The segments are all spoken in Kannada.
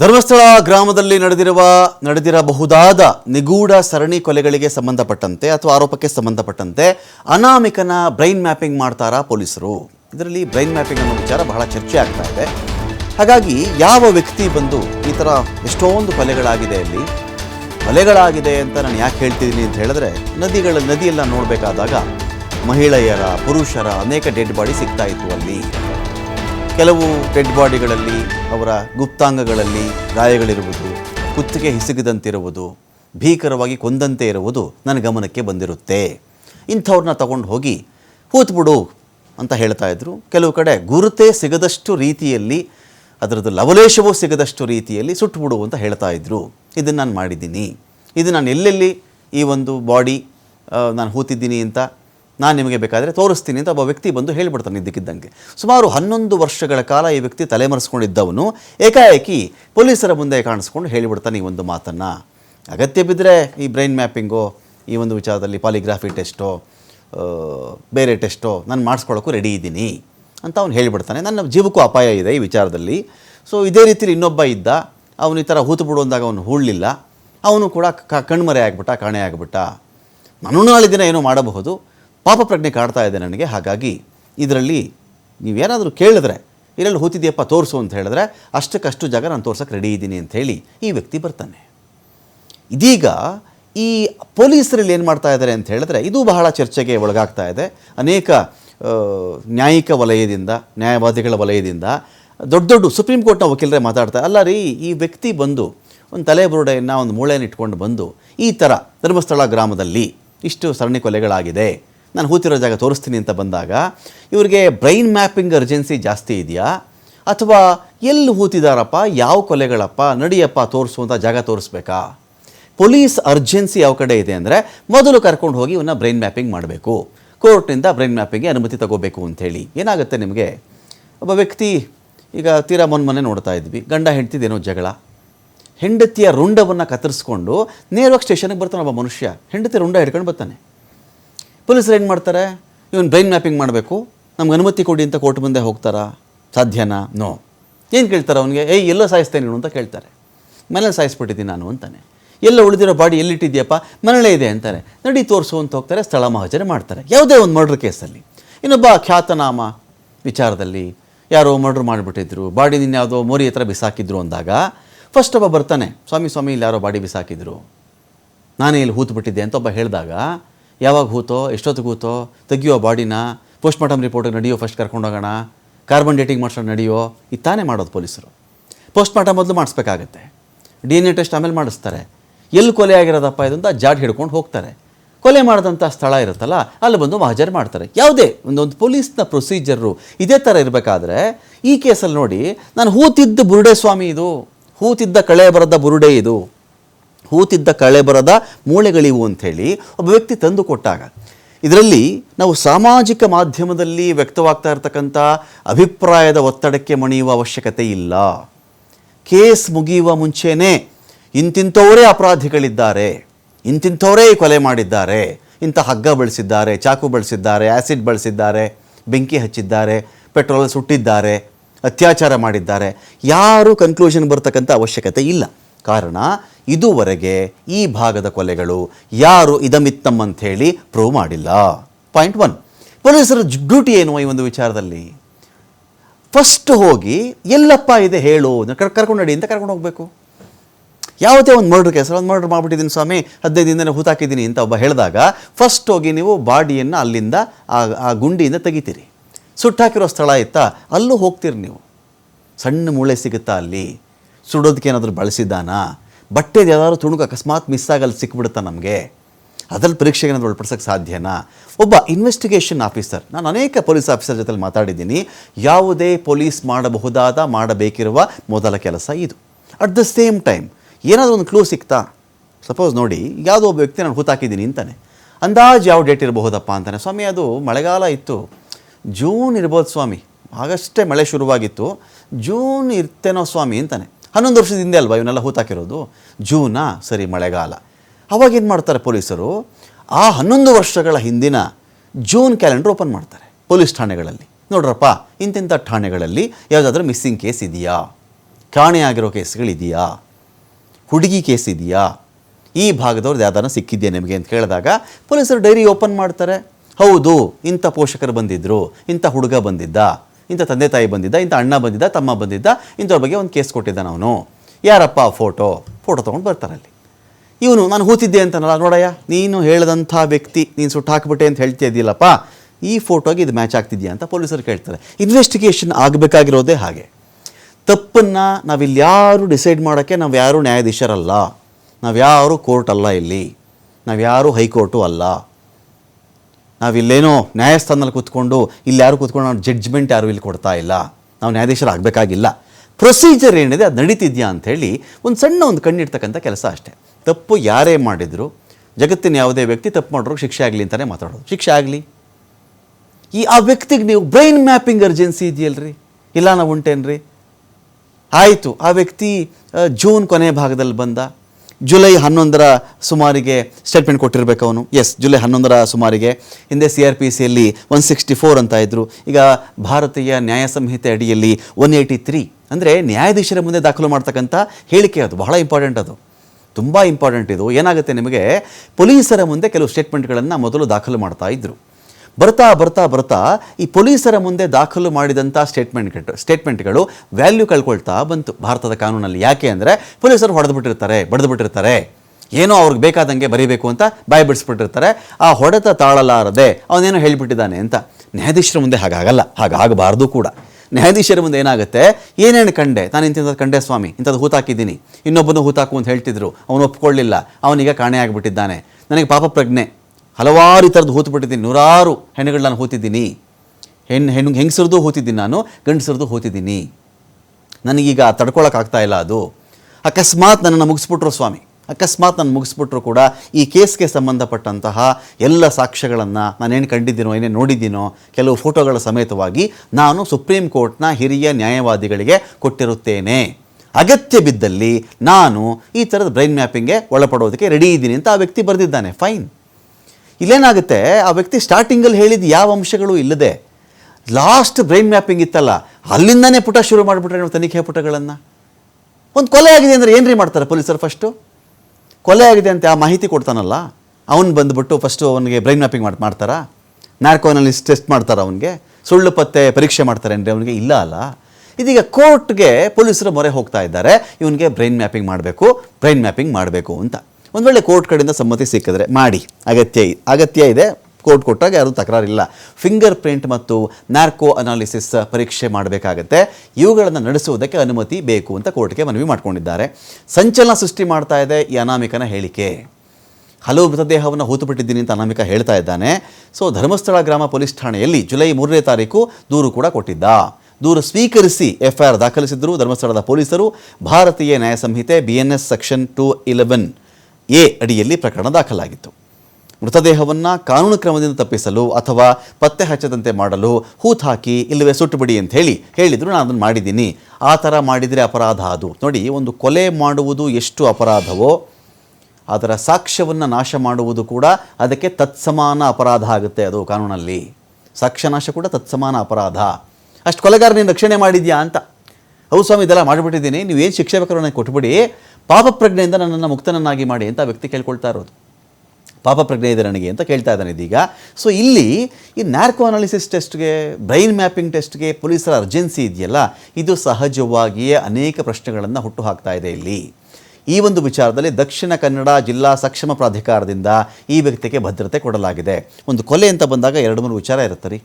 ಧರ್ಮಸ್ಥಳ ಗ್ರಾಮದಲ್ಲಿ ನಡೆದಿರುವ, ನಡೆದಿರಬಹುದಾದ ನಿಗೂಢ ಸರಣಿ ಕೊಲೆಗಳಿಗೆ ಸಂಬಂಧಪಟ್ಟಂತೆ ಅಥವಾ ಆರೋಪಕ್ಕೆ ಸಂಬಂಧಪಟ್ಟಂತೆ ಅನಾಮಿಕನ ಬ್ರೈನ್ ಮ್ಯಾಪಿಂಗ್ ಮಾಡ್ತಾರಾ ಪೊಲೀಸರು. ಇದರಲ್ಲಿ ಬ್ರೈನ್ ಮ್ಯಾಪಿಂಗ್ ಅನ್ನೋ ವಿಚಾರ ಬಹಳ ಚರ್ಚೆ ಆಗ್ತಾ ಇದೆ. ಹಾಗಾಗಿ ಯಾವ ವ್ಯಕ್ತಿ ಬಂದು ಈ ಥರ ಎಷ್ಟೊಂದು ಕೊಲೆಗಳಾಗಿದೆ ಅಲ್ಲಿ, ಕೊಲೆಗಳಾಗಿದೆ ಅಂತ ನಾನು ಯಾಕೆ ಹೇಳ್ತಿದ್ದೀನಿ ಅಂತ ಹೇಳಿದ್ರೆ ನದಿಗಳ, ನದಿಯೆಲ್ಲ ನೋಡಬೇಕಾದಾಗ ಮಹಿಳೆಯರ, ಪುರುಷರ ಅನೇಕ ಡೆಡ್ ಬಾಡಿ ಸಿಗ್ತಾ ಇತ್ತು ಅಲ್ಲಿ. ಕೆಲವು ಡೆಡ್ ಬಾಡಿಗಳಲ್ಲಿ ಅವರ ಗುಪ್ತಾಂಗಗಳಲ್ಲಿ ಗಾಯಗಳಿರುವುದು, ಕುತ್ತಿಗೆ ಹಿಸುಕಿದಂತಿರುವುದು, ಭೀಕರವಾಗಿ ಕೊಂದಂತೆ ಇರುವುದು ನನ್ನ ಗಮನಕ್ಕೆ ಬಂದಿರುತ್ತೆ. ಇಂಥವ್ರನ್ನ ತಗೊಂಡು ಹೋಗಿ ಹೂತ್ಬಿಡು ಅಂತ ಹೇಳ್ತಾ ಇದ್ರು. ಕೆಲವು ಕಡೆ ಗುರುತೇ ಸಿಗದಷ್ಟು ರೀತಿಯಲ್ಲಿ, ಅದರದ್ದು ಲವಲೇಶವೂ ಸಿಗದಷ್ಟು ರೀತಿಯಲ್ಲಿ ಸುಟ್ಟುಬಿಡು ಅಂತ ಹೇಳ್ತಾ ಇದ್ರು. ಇದನ್ನು ನಾನು ಮಾಡಿದ್ದೀನಿ. ಇದು ನಾನು ಎಲ್ಲೆಲ್ಲಿ ಈ ಒಂದು ಬಾಡಿ ನಾನು ಹೂತಿದ್ದೀನಿ ಅಂತ ನಾನು ನಿಮಗೆ ಬೇಕಾದರೆ ತೋರಿಸ್ತೀನಿ ಅಂತ ಒಬ್ಬ ವ್ಯಕ್ತಿ ಬಂದು ಹೇಳಿಬಿಡ್ತಾನೆ ಇದ್ದಕ್ಕಿದ್ದಂಗೆ. ಸುಮಾರು ಹನ್ನೊಂದು ವರ್ಷಗಳ ಕಾಲ ಈ ವ್ಯಕ್ತಿ ತಲೆಮರೆಸ್ಕೊಂಡಿದ್ದವನು, ಏಕಾಏಕಿ ಪೊಲೀಸರ ಮುಂದೆ ಕಾಣಿಸ್ಕೊಂಡು ಹೇಳಿಬಿಡ್ತಾನೆ ಈ ಒಂದು ಮಾತನ್ನು. ಅಗತ್ಯ ಬಿದ್ದರೆ ಈ ಬ್ರೈನ್ ಮ್ಯಾಪಿಂಗು ಈ ಒಂದು ವಿಚಾರದಲ್ಲಿ ಪಾಲಿಗ್ರಾಫಿ ಟೆಸ್ಟೋ ಬೇರೆ ಟೆಸ್ಟೋ ನಾನು ಮಾಡಿಸ್ಕೊಳ್ಳೋಕ್ಕೂ ರೆಡಿ ಇದ್ದೀನಿ ಅಂತ ಅವ್ನು ಹೇಳಿಬಿಡ್ತಾನೆ. ನನ್ನ ಜೀವಕ್ಕೂ ಅಪಾಯ ಇದೆ ಈ ವಿಚಾರದಲ್ಲಿ. ಸೊ ಇದೇ ರೀತಿಲಿ ಇನ್ನೊಬ್ಬ ಇದ್ದ, ಅವನು ಈ ಥರ ಹೂತು ಬಿಡು ಅಂದಾಗ ಅವನು ಹೂಳಲಿಲ್ಲ. ಅವನು ಕೂಡ ಕಣ್ಮರೆ ಆಗಿಬಿಟ್ಟ, ಕಾಣೆ ಆಗಿಬಿಟ್ಟ. ನಾನು ನಾಳೆ ದಿನ ಏನೋ ಮಾಡಬಹುದು. ಪಾಪ ಪ್ರಜ್ಞೆ ಕಾಡ್ತಾ ಇದೆ ನನಗೆ. ಹಾಗಾಗಿ ಇದರಲ್ಲಿ ನೀವೇನಾದರೂ ಕೇಳಿದ್ರೆ ಇದರಲ್ಲಿ ಹೂತಿದೆಯಪ್ಪ ತೋರಿಸು ಅಂತ ಹೇಳಿದ್ರೆ ಅಷ್ಟಕ್ಕಷ್ಟು ಜಾಗ ನಾನು ತೋರ್ಸಕ್ಕೆ ರೆಡಿ ಇದ್ದೀನಿ ಅಂತ ಹೇಳಿ ಈ ವ್ಯಕ್ತಿ ಬರ್ತಾನೆ. ಇದೀಗ ಈ ಪೊಲೀಸರಲ್ಲಿ ಏನು ಮಾಡ್ತಾ ಇದ್ದಾರೆ ಅಂತ ಹೇಳಿದ್ರೆ ಇದು ಬಹಳ ಚರ್ಚೆಗೆ ಒಳಗಾಗ್ತಾ ಇದೆ. ಅನೇಕ ನ್ಯಾಯಿಕ ವಲಯದಿಂದ, ನ್ಯಾಯವಾದಿಗಳ ವಲಯದಿಂದ ದೊಡ್ಡ ದೊಡ್ಡ ಸುಪ್ರೀಂ ಕೋರ್ಟ್ನ ವಕೀಲರೇ ಮಾತಾಡ್ತಾರೆ ಅಲ್ಲ ರೀ, ಈ ವ್ಯಕ್ತಿ ಬಂದು ಒಂದು ತಲೆ ಬುರುಡೆಯನ್ನು, ಒಂದು ಮೂಳೆಯನ್ನು ಇಟ್ಕೊಂಡು ಬಂದು ಈ ಥರ ಧರ್ಮಸ್ಥಳ ಗ್ರಾಮದಲ್ಲಿ ಇಷ್ಟು ಸರಣಿ ಕೊಲೆಗಳಾಗಿದೆ. ನಾನು ಹೂತಿರೋ ಜಾಗ ತೋರಿಸ್ತೀನಿ ಅಂತ ಬಂದಾಗ, ಇವರಿಗೆ ಬ್ರೈನ್ ಮ್ಯಾಪಿಂಗ್ ಅರ್ಜೆನ್ಸಿ ಜಾಸ್ತಿ ಇದೆಯಾ? ಅಥವಾ ಎಲ್ಲಿ ಹೂತಿದಾರಪ್ಪ, ಯಾವ ಕೊಲೆಗಳಪ್ಪ, ನಡಿಯಪ್ಪ ತೋರಿಸುವಂಥ ಜಾಗ ತೋರಿಸ್ಬೇಕಾ? ಪೊಲೀಸ್ ಅರ್ಜೆನ್ಸಿ ಯಾವ ಕಡೆ ಇದೆ ಅಂದರೆ, ಮೊದಲು ಕರ್ಕೊಂಡು ಹೋಗಿ ಇವನ್ನ ಬ್ರೈನ್ ಮ್ಯಾಪಿಂಗ್ ಮಾಡಬೇಕು. ಕೋರ್ಟ್ನಿಂದ ಬ್ರೈನ್ ಮ್ಯಾಪಿಂಗ್ಗೆ ಅನುಮತಿ ತಗೋಬೇಕು ಅಂಥೇಳಿ. ಏನಾಗುತ್ತೆ ನಿಮಗೆ? ಒಬ್ಬ ವ್ಯಕ್ತಿ, ಈಗ ತೀರಾ ಮೊನ್ನೆ ನೋಡ್ತಾ ಇದ್ವಿ, ಗಂಡ ಹೆಂಡ್ತಿದೇನೋ ಜಗಳ. ಹೆಂಡತಿಯ ರುಂಡವನ್ನು ಕತ್ತರಿಸ್ಕೊಂಡು ನೇರವಾಗಿ ಸ್ಟೇಷನ್ಗೆ ಬರ್ತಾನೆ ಒಬ್ಬ ಮನುಷ್ಯ. ಹೆಂಡತಿ ರುಂಡ ಹಿಡ್ಕೊಂಡು ಬರ್ತಾನೆ. ಪೊಲೀಸರು ಏನು ಮಾಡ್ತಾರೆ? ಇವನು ಬ್ರೈನ್ ಮ್ಯಾಪಿಂಗ್ ಮಾಡಬೇಕು. ನಮ್ಗೆ ಅನುಮತಿ ಕೊಡಿ ಅಂತ ಕೋರ್ಟ್ ಮುಂದೆ ಹೋಗ್ತಾರಾ? ಸಾಧ್ಯನಾ? ನೋ ಏನು ಕೇಳ್ತಾರೆ ಅವನಿಗೆ? ಏಯ್, ಎಲ್ಲ ಸಾಯಿಸ್ತೇನೆ ನೀನು ಅಂತ ಕೇಳ್ತಾರೆ. ಮನೇಲಿ ಸಾಯಿಸ್ಬಿಟ್ಟಿದ್ದೀನಿ ನಾನು ಅಂತಾನೆ. ಎಲ್ಲ ಉಳಿದಿರೋ ಬಾಡಿ ಎಲ್ಲಿಟ್ಟಿದ್ಯಪ್ಪ? ಮನೇಲೇ ಇದೆ ಅಂತಾರೆ. ನಡಿ ತೋರಿಸು ಅಂತ ಹೋಗ್ತಾರೆ, ಸ್ಥಳ ಮಹಾಜನೆ ಮಾಡ್ತಾರೆ. ಯಾವುದೇ ಒಂದು ಮರ್ಡ್ರ್ ಕೇಸಲ್ಲಿ. ಇನ್ನೊಬ್ಬ ಖ್ಯಾತನಾಮ ವಿಚಾರದಲ್ಲಿ ಯಾರೋ ಮರ್ಡ್ರ್ ಮಾಡಿಬಿಟ್ಟಿದ್ರು. ಬಾಡಿ ನಿನ್ನ ಯಾವುದೋ ಮೋರಿ ಹತ್ರ ಬಿಸಾಕಿದ್ರು ಅಂದಾಗ ಫಸ್ಟ್ ಒಬ್ಬ ಬರ್ತಾನೆ, ಸ್ವಾಮಿ ಸ್ವಾಮಿ, ಇಲ್ಲಿ ಯಾರೋ ಬಾಡಿ ಬಿಸಾಕಿದ್ರು. ನಾನೇ ಇಲ್ಲಿ ಹೂತ್ಬಿಟ್ಟಿದ್ದೆ ಅಂತ ಒಬ್ಬ ಹೇಳಿದಾಗ ಯಾವಾಗ ಹೂತೋ, ಎಷ್ಟೊತ್ತಿಗೆ ಹೂತೋ ತೆಗಿಯೋ ಬಾಡಿನ ಪೋಸ್ಟ್ ಮಾರ್ಟಮ್ ರಿಪೋರ್ಟಿಗೆ ನಡೆಯೋ ಫಸ್ಟ್ ಕರ್ಕೊಂಡೋಗೋಣ ಕಾರ್ಬನ್ ಡೇಟಿಂಗ್ ಮಾಡ್ಸೋಣ ನಡೆಯೋ ಇದು ತಾನೇ ಮಾಡೋದು ಪೊಲೀಸರು. ಪೋಸ್ಟ್ ಮಾರ್ಟಮ್ ಮೊದಲು ಮಾಡಿಸ್ಬೇಕಾಗತ್ತೆ. ಡಿ ಎನ್ ಎ ಟೆಸ್ಟ್ ಆಮೇಲೆ ಮಾಡಿಸ್ತಾರೆ. ಎಲ್ಲಿ ಕೊಲೆ ಆಗಿರೋದಪ್ಪ ಇದಂತ ಜಾಡ್ ಹಿಡ್ಕೊಂಡು ಹೋಗ್ತಾರೆ. ಕೊಲೆ ಮಾಡಿದಂಥ ಸ್ಥಳ ಇರುತ್ತಲ್ಲ, ಅಲ್ಲಿ ಬಂದು ಮಹಜರ್ ಮಾಡ್ತಾರೆ. ಯಾವುದೇ ಒಂದೊಂದು ಪೊಲೀಸ್ನ ಪ್ರೊಸೀಜರು ಇದೇ ಥರ ಇರಬೇಕಾದ್ರೆ, ಈ ಕೇಸಲ್ಲಿ ನೋಡಿ, ನಾನು ಹೂತಿದ್ದ ಬುರುಡೆ ಸ್ವಾಮಿ ಇದು. ಹೂತಿದ್ದ ಕಳೆ ಬರದ ಬುರುಡೆ ಇದು. ಹೂತಿದ್ದ ಕಳೆ ಬರದ ಮೂಳೆಗಳಿವು ಅಂಥೇಳಿ ಒಬ್ಬ ವ್ಯಕ್ತಿ ತಂದು ಕೊಟ್ಟಾಗ. ಇದರಲ್ಲಿ ನಾವು ಸಾಮಾಜಿಕ ಮಾಧ್ಯಮದಲ್ಲಿ ವ್ಯಕ್ತವಾಗ್ತಾ ಇರತಕ್ಕಂಥ ಅಭಿಪ್ರಾಯದ ಒತ್ತಡಕ್ಕೆ ಮಣಿಯುವ ಅವಶ್ಯಕತೆ ಇಲ್ಲ. ಕೇಸ್ ಮುಗಿಯುವ ಮುಂಚೆನೇ ಇಂತಿಂಥವರೇ ಅಪರಾಧಿಗಳಿದ್ದಾರೆ. ಇಂತಿಂಥವರೇ ಕೊಲೆ ಮಾಡಿದ್ದಾರೆ. ಇಂಥ ಹಗ್ಗ ಬಳಸಿದ್ದಾರೆ, ಚಾಕು ಬಳಸಿದ್ದಾರೆ ಆ್ಯಸಿಡ್ ಬಳಸಿದ್ದಾರೆ, ಬೆಂಕಿ ಹಚ್ಚಿದ್ದಾರೆ, ಪೆಟ್ರೋಲ್ ಸುಟ್ಟಿದ್ದಾರೆ, ಅತ್ಯಾಚಾರ ಮಾಡಿದ್ದಾರೆ. ಯಾರೂ ಕನ್ಕ್ಲೂಷನ್ ಬರ್ತಕ್ಕಂಥ ಅವಶ್ಯಕತೆ ಇಲ್ಲ. ಕಾರಣ ಇದುವರೆಗೆ ಈ ಭಾಗದ ಕೊಲೆಗಳು ಯಾರು ಇದಮಿತ್ತಮ್ ಹೇಳಿ ಪ್ರೂವ್ ಮಾಡಿಲ್ಲ. ಪಾಯಿಂಟ್ ಒನ್ ಪೊಲೀಸರ ಡ್ಯೂಟಿ ಏನು ಈ ಒಂದು ವಿಚಾರದಲ್ಲಿ? ಫಸ್ಟ್ ಹೋಗಿ ಎಲ್ಲಪ್ಪ ಇದೆ ಹೇಳು ಕರ್ ಕರ್ಕೊಂಡು ನಡಿ ಅಂತ ಕರ್ಕೊಂಡು ಹೋಗಬೇಕು. ಯಾವುದೇ ಒಂದು ಮರ್ಡ್ರ್ ಕೇಸ್ ಒಂದು ಮರ್ಡ್ರ್ ಮಾಡಿಬಿಟ್ಟಿದ್ದೀನಿ ಸ್ವಾಮಿ, ಹದಿನೈದು ದಿನ ಹೂತಾಕಿದ್ದೀನಿ ಅಂತ ಒಬ್ಬ ಹೇಳಿದಾಗ ಫಸ್ಟ್ ಹೋಗಿ ನೀವು ಬಾಡಿಯನ್ನು ಅಲ್ಲಿಂದ ಆ ಆ ಗುಂಡಿಯಿಂದ ತೆಗಿತೀರಿ. ಸುಟ್ಟಾಕಿರೋ ಸ್ಥಳ ಇತ್ತಾ, ಅಲ್ಲೂ ಹೋಗ್ತೀರಿ ನೀವು. ಸಣ್ಣ ಮೂಳೆ ಸಿಗುತ್ತಾ ಅಲ್ಲಿ. ಸುಡೋದಕ್ಕೆ ಏನಾದರೂ ಬಳಸಿದ್ದಾನಾ? ಬಟ್ಟೆದು ಯಾವ್ದಾದ್ರು ತುಣುಕು ಅಕಸ್ಮಾತ್ ಮಿಸ್ ಆಗಲ್ಲಿ ಸಿಕ್ಬಿಡುತ್ತಾ ನಮಗೆ? ಅದರಲ್ಲಿ ಪರೀಕ್ಷೆಗೆ ಏನಾದರೂ ಒಳಪಡಿಸೋಕ್ಕೆ ಸಾಧ್ಯನಾ? ಒಬ್ಬ ಇನ್ವೆಸ್ಟಿಗೇಷನ್ ಆಫೀಸರ್ ನಾನು ಅನೇಕ ಪೊಲೀಸ್ ಆಫೀಸರ್ ಜೊತೆ ಮಾತಾಡಿದ್ದೀನಿ. ಯಾವುದೇ ಪೊಲೀಸ್ ಮಾಡಬಹುದಾದ, ಮಾಡಬೇಕಿರುವ ಮೊದಲ ಕೆಲಸ ಇದು. ಅಟ್ ದ ಸೇಮ್ ಟೈಮ್ ಏನಾದರೂ ಒಂದು ಕ್ಲೂ ಸಿಗ್ತಾ ಸಪೋಸ್ ನೋಡಿ, ಯಾವುದೋ ಒಬ್ಬ ವ್ಯಕ್ತಿ ನಾನು ಹೂತಾಕಿದ್ದೀನಿ ಅಂತಾನೆ. ಅಂದಾಜು ಯಾವ ಡೇಟ್ ಇರಬಹುದಪ್ಪ ಅಂತಾನೆ. ಸ್ವಾಮಿ, ಅದು ಮಳೆಗಾಲ ಇತ್ತು. ಜೂನ್ ಇರ್ಬೋದು ಸ್ವಾಮಿ. ಆಗಷ್ಟೇ ಮಳೆ ಶುರುವಾಗಿತ್ತು. ಜೂನ್ ಇರ್ತೇನೋ ಸ್ವಾಮಿ ಅಂತಾನೆ. ಹನ್ನೊಂದು ವರ್ಷದ ಹಿಂದೆ ಅಲ್ವಾ ಇವನ್ನೆಲ್ಲ ಹೂತಾಕಿರೋದು ಜೂನಾ ಸರಿ ಮಳೆಗಾಲ. ಅವಾಗ ಏನು ಮಾಡ್ತಾರೆ ಪೊಲೀಸರು? ಆ ಹನ್ನೊಂದು ವರ್ಷಗಳ ಹಿಂದಿನ ಜೂನ್ ಕ್ಯಾಲೆಂಡರ್ ಓಪನ್ ಮಾಡ್ತಾರೆ ಪೊಲೀಸ್ ಠಾಣೆಗಳಲ್ಲಿ. ನೋಡ್ರಪ್ಪ ಇಂತಿಂಥ ಠಾಣೆಗಳಲ್ಲಿ ಯಾವುದಾದ್ರೂ ಮಿಸ್ಸಿಂಗ್ ಕೇಸ್ ಇದೆಯಾ? ಕಾಣೆಯಾಗಿರೋ ಕೇಸ್ಗಳಿದೆಯಾ? ಹುಡುಗಿ ಕೇಸ್ ಇದೆಯಾ? ಈ ಭಾಗದವ್ರದ್ದು ಯಾವ್ದಾನ ಸಿಕ್ಕಿದೆಯಾ ನಿಮಗೆ ಅಂತ ಕೇಳಿದಾಗ ಪೊಲೀಸರು ಡೈರಿ ಓಪನ್ ಮಾಡ್ತಾರೆ. ಹೌದು, ಇಂಥ ಪೋಷಕರು ಬಂದಿದ್ದರು ಇಂಥ ಹುಡುಗ ಬಂದಿದ್ದ. ಇಂಥ ತಂದೆ ತಾಯಿ ಬಂದಿದ್ದ, ಇಂಥ ಅಣ್ಣ ಬಂದಿದ್ದ, ತಮ್ಮ ಬಂದಿದ್ದ, ಇಂಥವ್ರ ಬಗ್ಗೆ ಒಂದು ಕೇಸ್ ಕೊಟ್ಟಿದ್ದಾನ ಅವನು. ಯಾರಪ್ಪ ಫೋಟೋ ಫೋಟೋ ತೊಗೊಂಡು ಬರ್ತಾರೆ ಅಲ್ಲಿ. ಇವನು, ನಾನು ಹೂತಿದ್ದೆ ಅಂತನಲ್ಲ ನೋಡಯ್ಯ, ನೀನು ಹೇಳಿದಂಥ ವ್ಯಕ್ತಿ, ನೀನು ಸುಟ್ಟು ಹಾಕ್ಬಿಟ್ಟೆ ಅಂತ ಹೇಳ್ತಾ ಇದ್ದೀಲಪ್ಪ. ಈ ಫೋಟೋಗೆ ಇದು ಮ್ಯಾಚ್ ಆಗ್ತಿದೆಯಾ? ಅಂತ ಪೊಲೀಸರು ಕೇಳ್ತಾರೆ. ಇನ್ವೆಸ್ಟಿಗೇಷನ್ ಆಗಬೇಕಾಗಿರೋದೇ ಹಾಗೆ. ತಪ್ಪನ್ನು ನಾವಿಲ್ಯಾರು ಡಿಸೈಡ್ ಮಾಡೋಕ್ಕೆ ನಾವು ಯಾರೂ ನ್ಯಾಯಾಧೀಶರಲ್ಲ. ನಾವ್ಯಾರು ಕೋರ್ಟ್ ಅಲ್ಲ ಇಲ್ಲಿ. ನಾವ್ಯಾರು ಹೈಕೋರ್ಟು ಅಲ್ಲ. ನಾವಿಲ್ಲೇನೋ ನ್ಯಾಯಸ್ಥಾನದಲ್ಲಿ ಕೂತ್ಕೊಂಡು ಇಲ್ಲಿ ಯಾರು ಕೂತ್ಕೊಂಡು ನಾವು ಜಡ್ಜ್ಮೆಂಟ್ ಯಾರು ಇಲ್ಲಿ ಕೊಡ್ತಾ ಇಲ್ಲ. ನಾವು ನ್ಯಾಯಾಧೀಶರು ಆಗಬೇಕಾಗಿಲ್ಲ. ಪ್ರೊಸೀಜರ್ ಏನಿದೆ ಅದು ನಡೀತಿದ್ಯಾ ಅಂಥೇಳಿ ಒಂದು ಸಣ್ಣ ಒಂದು ಕಣ್ಣಿಡ್ತಕ್ಕಂಥ ಕೆಲಸ ಅಷ್ಟೇ. ತಪ್ಪು ಯಾರೇ ಮಾಡಿದ್ರು, ಜಗತ್ತಿನ ಯಾವುದೇ ವ್ಯಕ್ತಿ ತಪ್ಪು ಮಾಡಿದ್ರು ಶಿಕ್ಷೆ ಆಗಲಿ ಅಂತಲೇ ಮಾತಾಡೋದು. ಶಿಕ್ಷೆ ಆಗಲಿ. ಈ ಆ ವ್ಯಕ್ತಿಗೆ ನೀವು ಬ್ರೈನ್ ಮ್ಯಾಪಿಂಗ್ ಅರ್ಜೆನ್ಸಿ ಇದೆಯಲ್ರಿ? ಇಲ್ಲ ನಾವು ಉಂಟೇನ್ರಿ? ಆಯಿತು, ಆ ವ್ಯಕ್ತಿ ಜೂನ್ ಕೊನೆ ಭಾಗದಲ್ಲಿ ಬಂದ. ಜುಲೈ ಹನ್ನೊಂದರ ಸುಮಾರಿಗೆ ಸ್ಟೇಟ್ಮೆಂಟ್ ಕೊಟ್ಟಿರಬೇಕು ಅವನು. ಎಸ್ ಜುಲೈ ಹನ್ನೊಂದರ ಸುಮಾರಿಗೆ. ಹಿಂದೆ ಸಿ ಆರ್ ಪಿ ಸಿಯಲ್ಲಿ ಒನ್ ಸಿಕ್ಸ್ಟಿ ಫೋರ್ ಅಂತ ಇದ್ದರು ಈಗ ಭಾರತೀಯ ನ್ಯಾಯ ಸಂಹಿತೆ ಅಡಿಯಲ್ಲಿ ಒನ್ ಏಯ್ಟಿ ತ್ರೀ ಅಂದರೆ ನ್ಯಾಯಾಧೀಶರ ಮುಂದೆ ದಾಖಲು ಮಾಡ್ತಕ್ಕಂಥ ಹೇಳಿಕೆ ಅದು. ಬಹಳ ಇಂಪಾರ್ಟೆಂಟ್ ಅದು. ತುಂಬ ಇಂಪಾರ್ಟೆಂಟ್ ಇದು. ಏನಾಗುತ್ತೆ ನಿಮಗೆ? ಪೊಲೀಸರ ಮುಂದೆ ಕೆಲವು ಸ್ಟೇಟ್ಮೆಂಟ್ಗಳನ್ನು ಮೊದಲು ದಾಖಲು ಮಾಡ್ತಾ ಇದ್ದರು ಬರ್ತಾ ಬರ್ತಾ ಬರ್ತಾ ಈ ಪೊಲೀಸರ ಮುಂದೆ ದಾಖಲು ಮಾಡಿದಂಥ ಸ್ಟೇಟ್ಮೆಂಟ್ ಸ್ಟೇಟ್ಮೆಂಟ್ಗಳು ವ್ಯಾಲ್ಯೂ ಕಳ್ಕೊಳ್ತಾ ಬಂತು. ಭಾರತದ ಕಾನೂನಲ್ಲಿ ಯಾಕೆ ಅಂದರೆ ಪೊಲೀಸರು ಹೊಡೆದು ಬಿಟ್ಟಿರ್ತಾರೆ ಬಡಿದು ಬಿಟ್ಟಿರ್ತಾರೆ ಏನೋ ಅವ್ರಿಗೆ ಬೇಕಾದಂಗೆ ಬರೀಬೇಕು ಅಂತ ಬಾಯಿ ಬಿಡಿಸ್ಬಿಟ್ಟಿರ್ತಾರೆ. ಆ ಹೊಡೆತ ತಾಳಲಾರದೆ ಅವನೇನೋ ಹೇಳಿಬಿಟ್ಟಿದ್ದಾನೆ ಅಂತ. ನ್ಯಾಯಾಧೀಶರ ಮುಂದೆ ಹಾಗಾಗಲ್ಲ, ಹಾಗಾಗಬಾರ್ದು ಕೂಡ. ನ್ಯಾಯಾಧೀಶರ ಮುಂದೆ ಏನಾಗುತ್ತೆ? ಏನೇನು ಕಂಡೆ? ನಾನು ಇಂಥದ್ದು ಕಂಡೆ ಸ್ವಾಮಿ, ಇಂಥದ್ದು ಹೂತಾಕಿದ್ದೀನಿ ಇನ್ನೊಬ್ಬನು ಹೂತಾಕು ಅಂತ ಹೇಳ್ತಿದ್ರು. ಅವನು ಒಪ್ಕೊಳ್ಳಿಲ್ಲ. ಅವನೀಗ ಕಾಣೆ ಆಗಿಬಿಟ್ಟಿದ್ದಾನೆ ನನಗೆ ಪಾಪ ಪ್ರಜ್ಞೆ. ಹಲವಾರು ಈ ಥರದ್ದು ಹೂತ್ಬಿಟ್ಟಿದ್ದೀನಿ ನೂರಾರು ಹೆಣ್ಣುಗಳು ನಾನು ಹೂತಿದ್ದೀನಿ. ಹೆಣ್ಣು ಹೆಣ್ಣು ಹೆಂಗಸ್ರದ್ದು ಹೋತಿದ್ದೀನಿ ನಾನು, ಗಂಡಸರದ್ದು ಹೋತಿದ್ದೀನಿ. ನನಗೀಗ ತಡ್ಕೊಳಕ್ಕಾಗ್ತಾ ಇಲ್ಲ ಅದು. ಅಕಸ್ಮಾತ್ ನನ್ನನ್ನು ಮುಗಿಸ್ಬಿಟ್ರು ಸ್ವಾಮಿ. ಅಕಸ್ಮಾತ್ ನಾನು ಮುಗಿಸ್ಬಿಟ್ರು ಕೂಡ ಈ ಕೇಸ್ಗೆ ಸಂಬಂಧಪಟ್ಟಂತಹ ಎಲ್ಲ ಸಾಕ್ಷ್ಯಗಳನ್ನು ನಾನೇನು ಕಂಡಿದ್ದೀನೋ, ಏನೇನು ನೋಡಿದ್ದೀನೋ, ಕೆಲವು ಫೋಟೋಗಳ ಸಮೇತವಾಗಿ ನಾನು ಸುಪ್ರೀಂ ಕೋರ್ಟ್ನ ಹಿರಿಯ ನ್ಯಾಯವಾದಿಗಳಿಗೆ ಕೊಟ್ಟಿರುತ್ತೇನೆ. ಅಗತ್ಯ ಬಿದ್ದಲ್ಲಿ ನಾನು ಈ ಥರದ ಬ್ರೈನ್ ಮ್ಯಾಪಿಂಗ್ಗೆ ಒಳಪಡೋದಕ್ಕೆ ರೆಡಿ ಇದ್ದೀನಿ ಅಂತ ಆ ವ್ಯಕ್ತಿ ಬರೆದಿದ್ದಾನೆ. ಫೈನ್. ಇಲ್ಲೇನಾಗುತ್ತೆ? ಆ ವ್ಯಕ್ತಿ ಸ್ಟಾರ್ಟಿಂಗಲ್ಲಿ ಹೇಳಿದ ಯಾವ ಅಂಶಗಳು ಇಲ್ಲದೆ ಲಾಸ್ಟ್ ಬ್ರೈನ್ ಮ್ಯಾಪಿಂಗ್ ಇತ್ತಲ್ಲ, ಅಲ್ಲಿಂದನೇ ಪುಟ ಶುರು ಮಾಡಿಬಿಟ್ರೆ ನಾವು ತನಿಖೆ ಪುಟಗಳನ್ನು. ಒಂದು ಕೊಲೆ ಆಗಿದೆ ಅಂದರೆ ಏನ್ರಿ ಮಾಡ್ತಾರೆ ಪೊಲೀಸರು ಫಸ್ಟು ಕೊಲೆ ಆಗಿದೆ ಅಂತ ಆ ಮಾಹಿತಿ ಕೊಡ್ತಾನಲ್ಲ, ಅವನು ಬಂದುಬಿಟ್ಟು ಫಸ್ಟು ಅವನಿಗೆ ಬ್ರೈನ್ ಮ್ಯಾಪಿಂಗ್ ಮಾಡಿ, ಮಾಡ್ತಾರಾ? ನ್ಯಾರ್ಕೋನಲ್ಲಿ ಟೆಸ್ಟ್ ಮಾಡ್ತಾರೆ ಅವನಿಗೆ? ಸುಳ್ಳು ಪತ್ತೆ ಪರೀಕ್ಷೆ ಮಾಡ್ತಾರೆ ಅಂದರೆ ಅವನಿಗೆ ಇಲ್ಲ ಅಲ್ಲ? ಇದೀಗ ಕೋರ್ಟ್ಗೆ ಪೊಲೀಸರು ಮೊರೆ ಹೋಗ್ತಾ ಇದ್ದಾರೆ, ಇವನಿಗೆ ಬ್ರೈನ್ ಮ್ಯಾಪಿಂಗ್ ಮಾಡಬೇಕು ಬ್ರೈನ್ ಮ್ಯಾಪಿಂಗ್ ಮಾಡಬೇಕು ಅಂತ. ಒಂದು ವೇಳೆ ಕೋರ್ಟ್ ಕಡೆಯಿಂದ ಸಮ್ಮತಿ ಸಿಕ್ಕಿದ್ರೆ ಮಾಡಿ. ಅಗತ್ಯ ಅಗತ್ಯ ಇದೆ. ಕೋರ್ಟ್ ಕೊಟ್ಟಾಗ ಯಾರೂ ತಕರಾರಿಲ್ಲ. ಫಿಂಗರ್ ಪ್ರಿಂಟ್ ಮತ್ತು ನ್ಯಾರ್ಕೋ ಅನಾಲಿಸಿಸ್ ಪರೀಕ್ಷೆ ಮಾಡಬೇಕಾಗತ್ತೆ. ಇವುಗಳನ್ನು ನಡೆಸುವುದಕ್ಕೆ ಅನುಮತಿ ಬೇಕು ಅಂತ ಕೋರ್ಟ್ಗೆ ಮನವಿ ಮಾಡಿಕೊಂಡಿದ್ದಾರೆ. ಸಂಚಲನ ಸೃಷ್ಟಿ ಮಾಡ್ತಾ ಇದೆ ಈ ಅನಾಮಿಕನ ಹೇಳಿಕೆ. ಹಲವು ಮೃತದೇಹವನ್ನು ಹೂತುಬಿಟ್ಟಿದ್ದೀನಿ ಅಂತ ಅನಾಮಿಕ ಹೇಳ್ತಾ ಇದ್ದಾನೆ. ಸೊ ಧರ್ಮಸ್ಥಳ ಗ್ರಾಮ ಪೊಲೀಸ್ ಠಾಣೆಯಲ್ಲಿ ಜುಲೈ ಮೂರನೇ ತಾರೀಕು ದೂರು ಕೂಡ ಕೊಟ್ಟಿದ್ದ. ದೂರು ಸ್ವೀಕರಿಸಿ ಎಫ್ಐಆರ್ ದಾಖಲಿಸಿದ್ದರು. ಧರ್ಮಸ್ಥಳದ ಪೊಲೀಸರು Bharatiya Nyaya Sanhita B N S section two eleven A ಅಡಿಯಲ್ಲಿ ಪ್ರಕರಣ ದಾಖಲಾಗಿತ್ತು. ಮೃತದೇಹವನ್ನು ಕಾನೂನು ಕ್ರಮದಿಂದ ತಪ್ಪಿಸಲು ಅಥವಾ ಪತ್ತೆ ಹಚ್ಚದಂತೆ ಮಾಡಲು ಹೂತ್ ಹಾಕಿ ಇಲ್ಲವೇ ಸುಟ್ಟುಬಿಡಿ ಅಂತ ಹೇಳಿ ಹೇಳಿದ್ರು. ನಾನು ಅದನ್ನು ಮಾಡಿದ್ದೀನಿ. ಆ ಥರ ಮಾಡಿದರೆ ಅಪರಾಧ ಅದು. ನೋಡಿ, ಒಂದು ಕೊಲೆ ಮಾಡುವುದು ಎಷ್ಟು ಅಪರಾಧವೋ, ಅದರ ಸಾಕ್ಷ್ಯವನ್ನು ನಾಶ ಮಾಡುವುದು ಕೂಡ ಅದಕ್ಕೆ ತತ್ಸಮಾನ ಅಪರಾಧ ಆಗುತ್ತೆ ಅದು ಕಾನೂನಲ್ಲಿ. ಸಾಕ್ಷ್ಯನಾಶ ಕೂಡ ತತ್ಸಮಾನ ಅಪರಾಧ. ಅಷ್ಟು ಕೊಲೆಗಾರ ನೀನು ರಕ್ಷಣೆ ಮಾಡಿದ್ಯಾ ಅಂತ. ಹೌದು ಸ್ವಾಮಿ, ಇದೆಲ್ಲ ಮಾಡಿಬಿಟ್ಟಿದ್ದೀನಿ. ನೀವು ಏನು ಶಿಕ್ಷೆ ಬೇಕಾದ್ರೆ ನನಗೆ ಕೊಟ್ಬಿಡಿ. ಪಾಪ ಪ್ರಜ್ಞೆಯಿಂದ ನನ್ನನ್ನು ಮುಕ್ತನನ್ನಾಗಿ ಮಾಡಿ ಅಂತ ವ್ಯಕ್ತಿ ಕೇಳ್ಕೊಳ್ತಾ ಇರೋದು. ಪಾಪ ಪ್ರಜ್ಞೆ ಇದೆ ನನಗೆ ಅಂತ ಕೇಳ್ತಾ ಇದ್ದಾನೆ ಇದೀಗ. ಸೊ ಇಲ್ಲಿ ಈ ನ್ಯಾರ್ಕೋ ಅನಾಲಿಸಿಸ್ ಟೆಸ್ಟ್ಗೆ ಬ್ರೈನ್ ಮ್ಯಾಪಿಂಗ್ ಟೆಸ್ಟ್ಗೆ ಪೊಲೀಸರ ಅರ್ಜೆನ್ಸಿ ಇದೆಯಲ್ಲ? ಇದು ಸಹಜವಾಗಿಯೇ ಅನೇಕ ಪ್ರಶ್ನೆಗಳನ್ನು ಹುಟ್ಟು ಹಾಕ್ತಾ ಇದೆ ಇಲ್ಲಿ. ಈ ಒಂದು ವಿಚಾರದಲ್ಲಿ ದಕ್ಷಿಣ ಕನ್ನಡ ಜಿಲ್ಲಾ ಸಕ್ಷಮ ಪ್ರಾಧಿಕಾರದಿಂದ ಈ ವ್ಯಕ್ತಿಗೆ ಭದ್ರತೆ ಕೊಡಲಾಗಿದೆ. ಒಂದು ಕೊಲೆ ಅಂತ ಬಂದಾಗ ಎರಡು, ಮೂರು ವಿಚಾರ ಇರುತ್ತೆ ರೀ.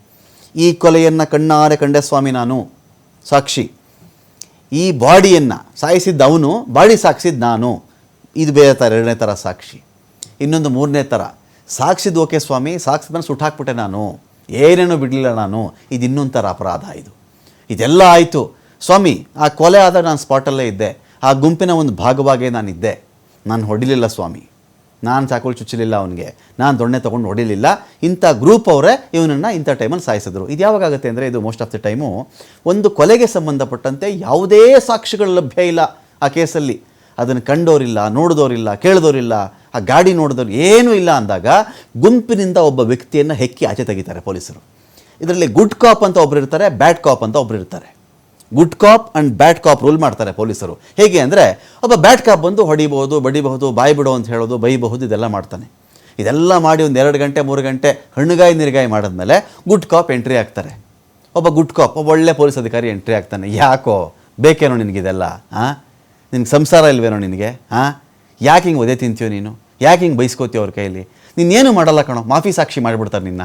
ಈ ಕೊಲೆಯನ್ನು ಕಣ್ಣಾರೆ ಕಂಡೆ ಸ್ವಾಮಿ ನಾನು, ಸಾಕ್ಷಿ. ಈ ಬಾಡಿಯನ್ನು ಸಾಯಿಸಿದ್ದ ಅವನು, ಬಾಡಿ ಸಾಕ್ಸಿದ್ದು ನಾನು. ಇದು ಬೇರೆ ಥರ ಎರಡನೇ ಥರ ಸಾಕ್ಷಿ. ಇನ್ನೊಂದು ಮೂರನೇ ಥರ ಸಾಕ್ಷಿದ್ದು ಓಕೆ ಸ್ವಾಮಿ ಸಾಕ್ಷಿದನ್ನು ಸುಟ್ಟಾಕ್ಬಿಟ್ಟೆ ನಾನು. ಏನೇನೋ ಬಿಡಲಿಲ್ಲ ನಾನು. ಇದು ಇನ್ನೊಂದು ಥರ ಅಪರಾಧ ಇದು. ಇದೆಲ್ಲ ಆಯಿತು. ಸ್ವಾಮಿ, ಆ ಕೊಲೆ ಆದಾಗ ನಾನು ಸ್ಪಾಟಲ್ಲೇ ಇದ್ದೆ. ಆ ಗುಂಪಿನ ಒಂದು ಭಾಗವಾಗೇ ನಾನಿದ್ದೆ. ನಾನು ಹೊಡಿಲಿಲ್ಲ ಸ್ವಾಮಿ. ನಾನು ಚಾಕೋಲ್ ಚುಚ್ಚಲಿಲ್ಲ ಅವನಿಗೆ. ನಾನು ದೊಣ್ಣೆ ತೊಗೊಂಡು ಹೊಡಿಲಿಲ್ಲ. ಇಂಥ ಗ್ರೂಪ್ ಅವರೇ ಇವನನ್ನು ಇಂಥ ಟೈಮಲ್ಲಿ ಸಾಯಿಸಿದ್ರು. ಇದು ಯಾವಾಗ ಆಗುತ್ತೆ ಅಂದರೆ ಇದು ಮೋಸ್ಟ್ ಆಫ್ ದಿ ಟೈಮು ಒಂದು ಕೊಲೆಗೆ ಸಂಬಂಧಪಟ್ಟಂತೆ ಯಾವುದೇ ಸಾಕ್ಷಿಗಳು ಲಭ್ಯ ಇಲ್ಲ ಆ ಕೇಸಲ್ಲಿ. ಅದನ್ನು ಕಂಡೋರಿಲ್ಲ ನೋಡಿದವರಿಲ್ಲ ಕೇಳಿದವರಿಲ್ಲ ಆ ಗಾಡಿ ನೋಡಿದವ್ರು ಏನೂ ಇಲ್ಲ ಅಂದಾಗ ಗುಂಪಿನಿಂದ ಒಬ್ಬ ವ್ಯಕ್ತಿಯನ್ನು ಹೆಕ್ಕಿ ಆಚೆ ತೆಗಿತಾರೆ ಪೊಲೀಸರು. ಇದರಲ್ಲಿ ಗುಡ್ ಕಾಪ್ ಅಂತ ಒಬ್ಬರು ಇರ್ತಾರೆ ಬ್ಯಾಡ್ ಕಾಪ್ ಅಂತ ಒಬ್ಬರು ಇರ್ತಾರೆ. Good cop and bad cop rule ಮಾಡ್ತಾರೆ ಪೊಲೀಸರು. ಹೇಗೆ ಅಂದರೆ, ಒಬ್ಬ ಬ್ಯಾಡ್ ಕಾಪ್ ಬಂದು ಹೊಡಿಬಹುದು, ಬಡಿಬಹುದು, ಬಾಯಿ ಬಿಡು ಅಂತ ಹೇಳೋದು, ಬೈಬಹುದು, ಇದೆಲ್ಲ ಮಾಡ್ತಾನೆ. ಇದೆಲ್ಲ ಮಾಡಿ ಒಂದು ಎರಡು ಗಂಟೆ, ಮೂರು ಗಂಟೆ ಹಣ್ಣುಗಾಯಿ ನೀರುಗಾಯಿ ಮಾಡಿದ್ಮೇಲೆ ಗುಡ್ ಕಾಪ್ ಎಂಟ್ರಿ ಆಗ್ತಾರೆ. ಒಬ್ಬ ಗುಡ್ ಕಾಪ್, ಒಬ್ಬ ಒಳ್ಳೆ ಪೊಲೀಸ್ ಅಧಿಕಾರಿ ಎಂಟ್ರಿ ಆಗ್ತಾನೆ. ಯಾಕೋ? ಬೇಕೇನೋ ನಿನಗಿದೆಲ್ಲ ಹಾಂ ನಿನ್ಗೆ ಸಂಸಾರ ಇಲ್ವೇನೋ ನಿನಗೆ ಹಾಂ ಯಾಕೆ ಹಿಂಗೆ ಒದೆ ತಿಂತೀಯೋ ನೀನು? ಯಾಕೆ ಹಿಂಗೆ ಬೈಸ್ಕೋತೀಯ ಅವ್ರ ಕೈಯಲ್ಲಿ ನೀನೇನು ಮಾಡಲ್ಲ ಕಣೋ, ಮಾಫಿ ಸಾಕ್ಷಿ ಮಾಡಿಬಿಡ್ತಾರೆ ನಿನ್ನ.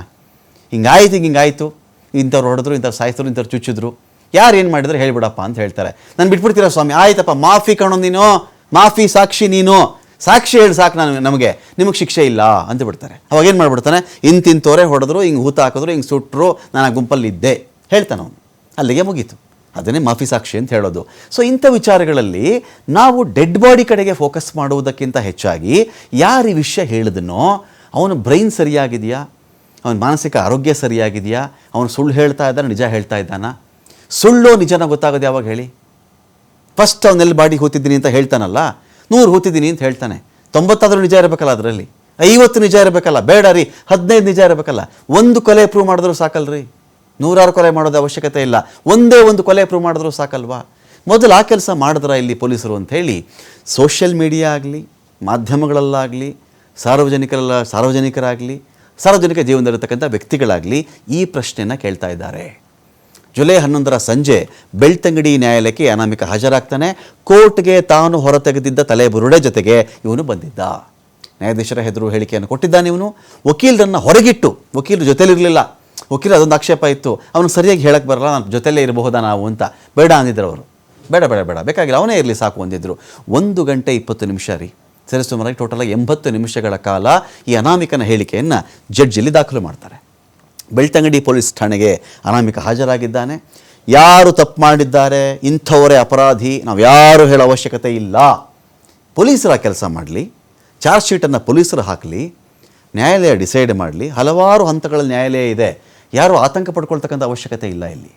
ಹಿಂಗಾಯ್ತು, ಹಿಂಗೆ ಹಿಂಗಾಯ್ತು. ಇಂಥವ್ರು ಹೊಡೆದ್ರು, ಇಂಥವ್ರು ಸಾಯಿಸಿದ್ರು ಇಂಥವ್ರು ಚುಚ್ಚಿದ್ರು. ಯಾರು ಏನು ಮಾಡಿದ್ರೆ ಹೇಳಿಬಿಡಪ್ಪ ಅಂತ ಹೇಳ್ತಾರೆ. ನಾನು ಬಿಟ್ಬಿಡ್ತೀರಾ ಸ್ವಾಮಿ? ಆಯ್ತಪ್ಪ, ಮಾಫಿ ಕಣೋ ನೀನು. ಮಾಫಿ ಸಾಕ್ಷಿ ನೀನು. ಸಾಕ್ಷಿ ಹೇಳಿ ಸಾಕು ನಾನು ನಮಗೆ. ನಿಮಗೆ ಶಿಕ್ಷೆ ಇಲ್ಲ ಅಂತ ಬಿಡ್ತಾರೆ. ಅವಾಗ ಏನು ಮಾಡಿಬಿಡ್ತಾನೆ? ಇಂತಿಂತೋರೆ ಹೊಡೆದ್ರು, ಹಿಂಗೆ ಹೂತ ಹಾಕಿದ್ರು, ಹಿಂಗೆ ಸುಟ್ಟರು ನಾನು ಆ ಗುಂಪಲ್ಲಿದ್ದೆ ಹೇಳ್ತಾನೆ ಅವನು. ಅಲ್ಲಿಗೆ ಮುಗೀತು. ಅದನ್ನೇ ಮಾಫಿ ಸಾಕ್ಷಿ ಅಂತ ಹೇಳೋದು. ಸೊ ಇಂಥ ವಿಚಾರಗಳಲ್ಲಿ ನಾವು ಡೆಡ್ ಬಾಡಿ ಕಡೆಗೆ ಫೋಕಸ್ ಮಾಡುವುದಕ್ಕಿಂತ ಹೆಚ್ಚಾಗಿ ಯಾರು ಈ ವಿಷಯ ಹೇಳಿದನೋ, ಅವನ ಬ್ರೈನ್ ಸರಿಯಾಗಿದೆಯಾ? ಅವನ ಮಾನಸಿಕ ಆರೋಗ್ಯ ಸರಿಯಾಗಿದೆಯಾ? ಅವನು ಸುಳ್ಳು ಹೇಳ್ತಾ ಇದ್ದಾನೆ, ನಿಜ ಹೇಳ್ತಾ ಇದ್ದಾನ? ಸುಳ್ಳು ನಿಜನ ಗೊತ್ತಾಗೋದು ಯಾವಾಗ ಹೇಳಿ? ಫಸ್ಟ್ ಅವನೆಲ್ಲಿ ಬಾಡಿ ಹೂತಿದ್ದೀನಿ ಅಂತ ಹೇಳ್ತಾನಲ್ಲ, ನೂರು ಹೂತಿದ್ದೀನಿ ಅಂತ ಹೇಳ್ತಾನೆ. ತೊಂಬತ್ತಾದರೂ ನಿಜ ಇರಬೇಕಲ್ಲ ಅದರಲ್ಲಿ? ಐವತ್ತು ನಿಜ ಇರಬೇಕಲ್ಲ? ಬೇಡ ರೀ, ಹದಿನೈದು ನಿಜ ಇರಬೇಕಲ್ಲ? ಒಂದು ಕೊಲೆ ಪ್ರೂವ್ ಸಾಕಲ್ಲ ಸಾಕಲ್ರಿ? ನೂರಾರು ಕೊಲೆ ಮಾಡೋದು ಅವಶ್ಯಕತೆ ಇಲ್ಲ. ಒಂದೇ ಒಂದು ಕೊಲೆ ಪ್ರೂವ್ ಮಾಡಿದ್ರೂ ಸಾಕಲ್ವಾ? ಮೊದಲು ಆ ಕೆಲಸ ಮಾಡಿದ್ರ ಇಲ್ಲಿ ಪೊಲೀಸರು ಅಂತ ಹೇಳಿ ಸೋಷಿಯಲ್ ಮೀಡಿಯಾ ಆಗಲಿ, ಮಾಧ್ಯಮಗಳಲ್ಲಾಗಲಿ, ಸಾರ್ವಜನಿಕರಲ್ಲ, ಸಾರ್ವಜನಿಕರಾಗಲಿ, ಸಾರ್ವಜನಿಕ ಜೀವನದಲ್ಲಿರ್ತಕ್ಕಂಥ ವ್ಯಕ್ತಿಗಳಾಗಲಿ ಈ ಪ್ರಶ್ನೆಯನ್ನು ಕೇಳ್ತಾ ಇದ್ದಾರೆ. ಜುಲೈ ಹನ್ನೊಂದರ ಸಂಜೆ ಬೆಳ್ತಂಗಡಿ ನ್ಯಾಯಾಲಯಕ್ಕೆ ಅನಾಮಿಕ ಹಾಜರಾಗ್ತಾನೆ. ಕೋರ್ಟ್ಗೆ ತಾನು ಹೊರತೆಗೆದಿದ್ದ ತಲೆಬುರುಡೆ ಜೊತೆಗೆ ಇವನು ಬಂದಿದ್ದ. ನ್ಯಾಯಾಧೀಶರ ಹೆದರು ಹೇಳಿಕೆಯನ್ನು ಕೊಟ್ಟಿದ್ದಾನೆ ಇವನು. ವಕೀಲರನ್ನು ಹೊರಗಿಟ್ಟು, ವಕೀಲರು ಜೊತೆಲಿರಲಿಲ್ಲ. ವಕೀಲ ಅದೊಂದು ಆಕ್ಷೇಪ ಇತ್ತು. ಅವನು ಸರಿಯಾಗಿ ಹೇಳಕ್ಕೆ ಬರಲ್ಲ, ನಾನು ಜೊತೆಲೇ ಇರಬಹುದಾ ನಾವು ಅಂತ. ಬೇಡ ಅಂದಿದ್ರು ಅವರು. ಬೇಡ ಬೇಡ ಬೇಡ. ಬೇಕಾಗಿಲ್ಲ, ಅವನೇ ಇರಲಿ ಸಾಕು ಅಂದಿದ್ರು. ಒಂದು ಗಂಟೆ ಇಪ್ಪತ್ತು ನಿಮಿಷ ರೀ. ಸರಿಸುಮಾರಾಗಿ ಟೋಟಲಾಗಿ ಎಂಬತ್ತು ನಿಮಿಷಗಳ ಕಾಲ ಈ ಅನಾಮಿಕನ ಹೇಳಿಕೆಯನ್ನು ಜಡ್ಜಲ್ಲಿ ದಾಖಲು ಮಾಡ್ತಾರೆ. ಬೆಳ್ತಂಗಡಿ ಪೊಲೀಸ್ ಠಾಣೆಗೆ ಅನಾಮಿಕ ಹಾಜರಾಗಿದ್ದಾನೆ. ಯಾರು ತಪ್ಪು ಮಾಡಿದ್ದಾರೆ? ಇಂಥವರೇ ಅಪರಾಧಿ. ನಾವು ಯಾರು ಹೇಳೋ ಅವಶ್ಯಕತೆ ಇಲ್ಲ. ಪೊಲೀಸರ ಕೆಲಸ ಮಾಡಲಿ. ಚಾರ್ಜ್ ಶೀಟನ್ನು ಪೊಲೀಸರು ಹಾಕಲಿ. ನ್ಯಾಯಾಲಯ ಡಿಸೈಡ್ ಮಾಡಲಿ. ಹಲವಾರು ಹಂತಗಳ ನ್ಯಾಯಾಲಯ ಇದೆ. ಯಾರು ಆತಂಕ ಪಡ್ಕೊಳ್ತಕ್ಕಂಥ ಅವಶ್ಯಕತೆ ಇಲ್ಲ ಇಲ್ಲಿ.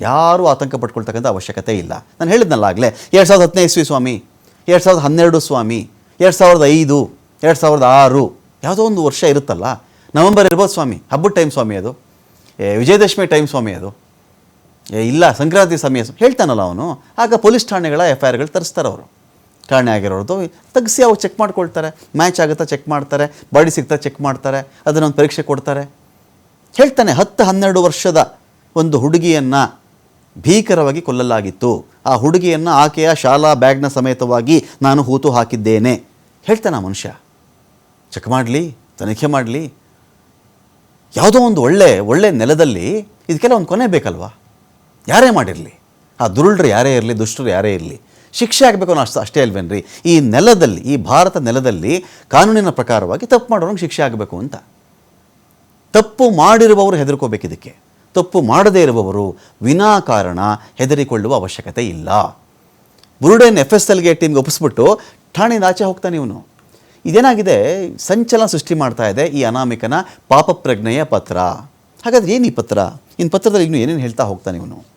ಯಾರೂ ಆತಂಕ ಪಡ್ಕೊಳ್ತಕ್ಕಂಥ ಅವಶ್ಯಕತೆ ಇಲ್ಲ. ನಾನು ಹೇಳಿದ್ನಲ್ಲ ಆಗಲೇ ಎರಡು ಸಾವಿರದ ಹತ್ತನೇ ಇಸ್ವಿ ಸ್ವಾಮಿ, ಎರಡು ಸಾವಿರದ ಹನ್ನೆರಡು ಸ್ವಾಮಿ, ಎರಡು ಸಾವಿರದ ಐದು, ಎರಡು ಸಾವಿರದ ಆರು, ಯಾವುದೋ ಒಂದು ವರ್ಷ ಇರುತ್ತಲ್ಲ. ನವಂಬರ್ ಇರ್ಬೋದು ಸ್ವಾಮಿ, ಹಬ್ಬದ ಟೈಮ್ ಸ್ವಾಮಿ ಅದು. ಏ, ವಿಜಯದಶಮಿ ಟೈಮ್ ಸ್ವಾಮಿ ಅದು. ಏ, ಇಲ್ಲ, ಸಂಕ್ರಾಂತಿ ಸಮಯ ಹೇಳ್ತಾನಲ್ಲ ಅವನು. ಆಗ ಪೊಲೀಸ್ ಠಾಣೆಗಳ ಎಫ್ ಐ ಆರ್ಗಳು ತರಿಸ್ತಾರೆ ಅವರು. ಠಾಣೆ ಆಗಿರೋದು ತೆಗೆಸಿ, ಅವ್ರು ಚೆಕ್ ಮಾಡ್ಕೊಳ್ತಾರೆ. ಮ್ಯಾಚ್ ಆಗುತ್ತಾ ಚೆಕ್ ಮಾಡ್ತಾರೆ. ಬಾಡಿ ಸಿಗ್ತಾ ಚೆಕ್ ಮಾಡ್ತಾರೆ. ಅದನ್ನೊಂದು ಪರೀಕ್ಷೆ ಕೊಡ್ತಾರೆ. ಹೇಳ್ತಾನೆ, ಹತ್ತು ಹನ್ನೆರಡು ವರ್ಷದ ಒಂದು ಹುಡುಗಿಯನ್ನು ಭೀಕರವಾಗಿ ಕೊಲ್ಲಲಾಗಿತ್ತು. ಆ ಹುಡುಗಿಯನ್ನು ಆಕೆಯ ಶಾಲಾ ಬ್ಯಾಗ್ನ ಸಮೇತವಾಗಿ ನಾನು ಹೂತು ಹಾಕಿದ್ದೇನೆ. ಹೇಳ್ತಾನೆ ಆ ಮನುಷ್ಯ. ಚೆಕ್ ಮಾಡಲಿ, ತನಿಖೆ ಮಾಡಲಿ. ಯಾವುದೋ ಒಂದು ಒಳ್ಳೆ ಒಳ್ಳೆ ನೆಲದಲ್ಲಿ ಇದಕ್ಕೆಲ್ಲ ಒಂದು ಕೊನೆ ಬೇಕಲ್ವಾ? ಯಾರೇ ಮಾಡಿರಲಿ. ಆ ದುರುಳ್ರು ಯಾರೇ ಇರಲಿ, ದುಷ್ಟರು ಯಾರೇ ಇರಲಿ, ಶಿಕ್ಷೆ ಆಗಬೇಕು ಅನ್ನೋ ಅಷ್ಟು ಅಷ್ಟೇ ಅಲ್ವೇನ್ರಿ? ಈ ನೆಲದಲ್ಲಿ, ಈ ಭಾರತ ನೆಲದಲ್ಲಿ ಕಾನೂನಿನ ಪ್ರಕಾರವಾಗಿ ತಪ್ಪು ಮಾಡೋರಿಗೆ ಶಿಕ್ಷೆ ಆಗಬೇಕು ಅಂತ. ತಪ್ಪು ಮಾಡಿರುವವರು ಹೆದರ್ಕೋಬೇಕು ಇದಕ್ಕೆ. ತಪ್ಪು ಮಾಡದೇ ಇರುವವರು ವಿನಾಕಾರಣ ಹೆದರಿಕೊಳ್ಳುವ ಅವಶ್ಯಕತೆ ಇಲ್ಲ. ಬುರುಡೆನ್ ಎಫ್ ಎಸ್ ಎಲ್ಗೆ ಟೀಮ್ಗೆ ಒಪ್ಪಿಸ್ಬಿಟ್ಟು ಠಾಣೆಯಿಂದ ಆಚೆ ಹೋಗ್ತಾನೆ ಇವನು. ಇದೇನಾಗಿದೆ? ಸಂಚಲನ ಸೃಷ್ಟಿ ಮಾಡ್ತಾ ಇದೆ ಈ ಅನಾಮಿಕನ ಪಾಪ ಪ್ರಜ್ಞೆಯ ಪತ್ರ. ಹಾಗಾದ್ರೆ ಏನು ಈ ಪತ್ರ? ಇನ್ನು ಪತ್ರದಲ್ಲಿ ಇನ್ನು ಏನೇನು ಹೇಳ್ತಾ ಹೋಗ್ತಾನೆ ಇವನು?